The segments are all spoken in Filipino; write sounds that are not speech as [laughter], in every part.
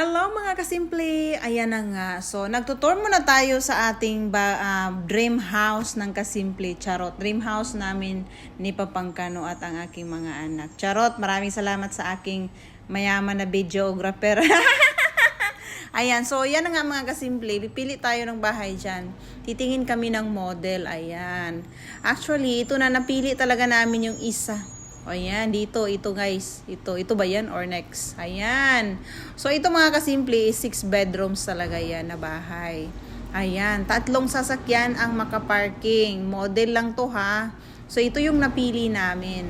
Hello mga kasimple! Ayan na nga. So, nagtutour muna tayo sa ating ba, ah, dream house ng kasimple. Charot. Dream house namin ni Papangkano at ang aking mga anak. Charot. Maraming salamat sa aking mayaman na videographer. [laughs] Ayan, so yan na nga mga kasimple, pipili tayo ng bahay dyan. Titingin kami ng model, ayan. Actually, ito na napili talaga namin yung isa. O ayan, dito, ito guys. Ito, ito ba yan or next? Ayan. So ito mga kasimple, six bedrooms talaga yan na bahay. Ayan, tatlong sasakyan ang makaparking. Model lang to ha. So ito yung napili namin.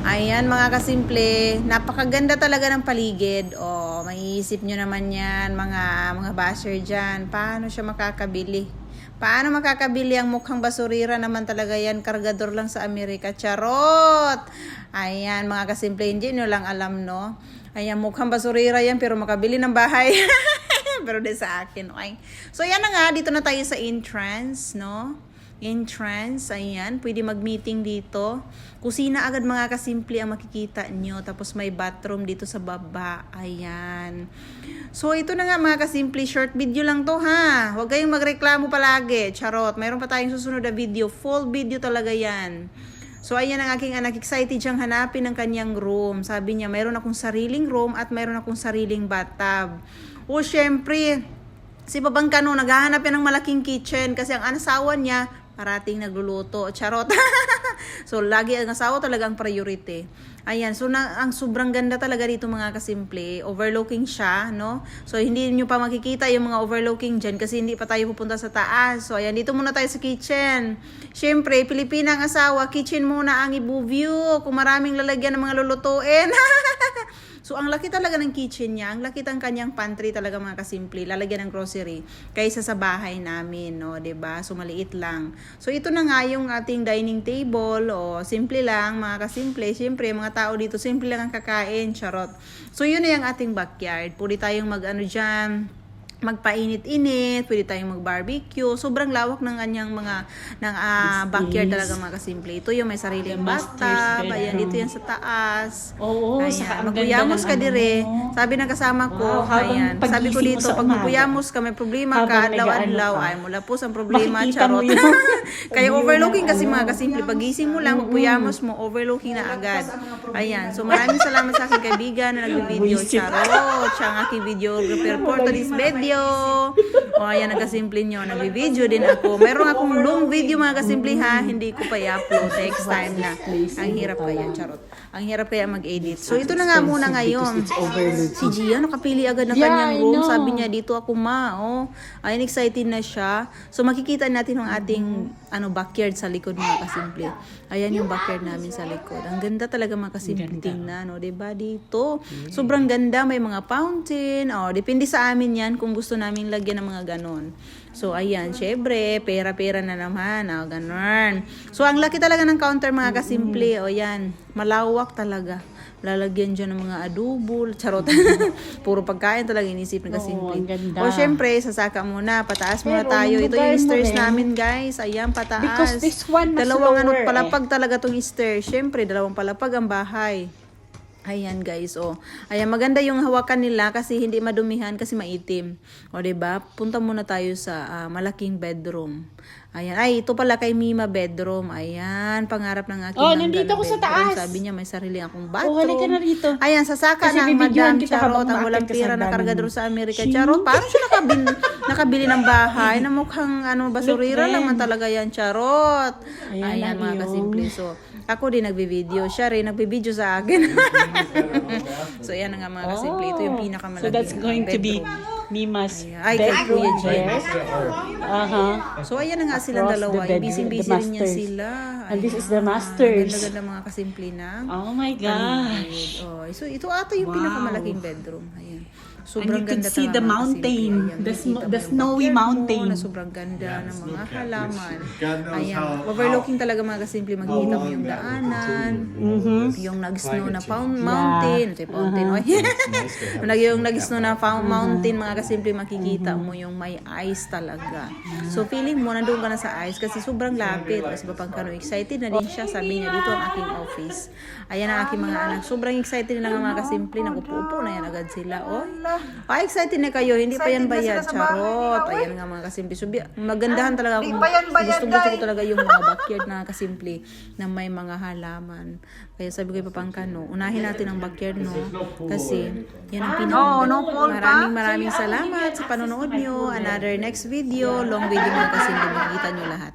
Ayan mga kasimple, napakaganda talaga ng paligid. O, maiisip nyo naman yan, mga, mga basher dyan. Paano siya makakabili? Paano makakabili ang mukhang basurira naman talaga yan? Kargador lang sa Amerika. Charot! Ayan mga kasimple, hindi nyo lang alam no? Ayan, mukhang basurira yan pero makabili ng bahay. [laughs] pero di sa akin, okay? So yan na nga, dito na tayo sa entrance, no? Entrance, ayan, pwede mag-meeting dito. Kusina agad mga kasimple ang makikita nyo. Tapos may bathroom dito sa baba, ayan. So ito na nga mga kasimple, short video lang to ha. Huwag kayong magreklamo palagi, charot. Mayroon pa tayong susunod na video, full video talaga yan. So ayan ang aking anak, excited siyang hanapin ang kanyang room. Sabi niya, mayroon akong sariling room at mayroon akong sariling bathtub. O syempre, Si Babangkano, naghahanap yan ng malaking kitchen kasi ang asawa niya, parating nagluluto. Charot. [laughs] so, lagi ang asawa talaga ang priority. Ayan, so na, ang sobrang ganda talaga dito mga kasimple. Overlooking siya, no? So, hindi nyo pa makikita yung mga overlooking dyan kasi hindi pa tayo pupunta sa taas. So, ayan, dito muna tayo sa kitchen. Siyempre, Pilipina ang asawa, kitchen muna ang i-view. Kung maraming lalagyan ng mga lulutuin. [laughs] So, ang laki talaga ng kitchen niya, ang laki ng kanyang pantry talaga mga kasimple, lalagyan ng grocery, kaysa sa bahay namin, no, ba So, maliit lang. So, ito na nga yung ating dining table, o simple lang, mga kasimple. Siyempre, mga tao dito, simple lang ang kakain, charot. So, yun na yung ating backyard. Pwede tayong mag-ano dyan, magpainit-init, pwede tayong mag-barbecue. Sobrang lawak ng kanyang mga ng ah, backyard talaga mga kasimple. Ito yung may sariling bathtub, ayan dito yan sa taas. Oo, Ayan, saka ang ka ano dire. mo. Sabi ng kasama ko, Wow, ayan. Sabi ko dito, sa pag umaga. magpuyamos ka, may problema ka, adlaw-adlaw, ay mula po ang problema, Makikita charot. [laughs] Kaya overlooking kasi ano. mga kasimple, pagising mo lang, magpuyamos mo, overlooking na agad. Ayan, so maraming salamat sa aking kaibigan na nag-video, charot. Siya ang aking videographer for today's video. O ayan, nagkasimple nyo, nag-video din ako. Meron akong long video mga kasimple ha, hindi ko pa i-upload next time na. Ang hirap kaya, charot. Ang hirap kaya mag-edit. So ito na nga muna ngayon. Si Gia, nakapili agad ng kanyang room. Sabi niya, dito ako ma. Oh. Ayun, excited na siya. So, makikita natin ang ating ano backyard sa likod mga kasimple. Ayan yung backyard namin sa likod. Ang ganda talaga mga kasimple tingnan. No? Diba dito? Sobrang ganda. May mga fountain. Oh, depende sa amin yan kung gusto namin lagyan ng mga ganon. So, ayan. Syempre, pera-pera na naman. Oh, ganon. So, ang laki talaga ng counter mga kasimple. O, yan. Malawak talaga lalagyan dyan ng mga adobo, charot. [laughs] Puro pagkain talaga inisip na kasi. Oo, ang ganda. O syempre, sasaka muna, pataas muna Pero tayo. yung Ito yung lugar mo stairs rin. namin, guys. Ayan, pataas. Because this one mas Dalawang ano, lower, eh. palapag talaga tong stairs. Syempre, dalawang palapag ang bahay. Ayan guys, oh. Ayan, maganda yung hawakan nila kasi hindi madumihan kasi maitim. O, ba? Punta muna tayo sa ah, malaking bedroom. Ayan. Ay, ito pala kay Mima bedroom. Ayan, pangarap ng aking Oh, nandito na ako sa taas. Sabi niya may sarili akong Oh, bathroom. halika na rito. Ayan, sasaka Kasi bibidyohan Madam kita Charot. Ang walang pera na kargador sa Amerika. See? Charot, paano siya nakabili, [laughs] nakabili ng bahay na mukhang ano, basurira Look, naman Ben. talaga yan. Charot. Ayan Ayan, lang mga kasimple. So, ako din nagbi-video. Siya rin nagbi-video sa akin. [laughs] so, ayan nga mga kasimple. Ito yung pinakamalaki. Oh. So that's going to be Mima's. Ay, kay bedroom Kuya Jen. there. Uh-huh. So, ayan na nga silang Across the dalawa. bedroom, Busy-busy the rin yan masters. sila. And this is the masters. Ganda-ganda mga kasimple na. Oh my gosh. Oh, so ito ata yung Wow. pinakamalaking bedroom. Ayan. Sobrang And you could ganda see talaga the mountain, the sm- the snowy backyard mo mountain. Na sobrang ganda ng mga halaman. Ayan. how- Overlooking talaga mga kasimple. Makikita mo yung daanan. Mm-hmm. Yung nag-snow na found mountain. Ito yung fountain. oy. [laughs] Nag- yung nag-snow na found mountain mga kasimple makikita mo yung may ice talaga. So feeling mo nandun ka na sa ice kasi sobrang lapit. Tapos Papangkano excited na din siya. Sabi niya dito ang aking office. Ayan ang aking mga anak. Sobrang excited na nga mga kasimple. Nakupupo na yan agad sila. Oy, ah, excited na kayo. Hindi pa yan bayad. Charot. Ayan nga mga kasimple. So, magandahan talaga ako. Gusto gusto ko talaga yung [laughs] mga backyard na kasimple na may mga halaman. Kaya sabi ko kay Papangkano, unahin natin ang backyard no. Kasi yan ang pinaka. Maraming maraming salamat sa panonood nyo. Another next video. Long video mga kasimple. Makikita nyo lahat.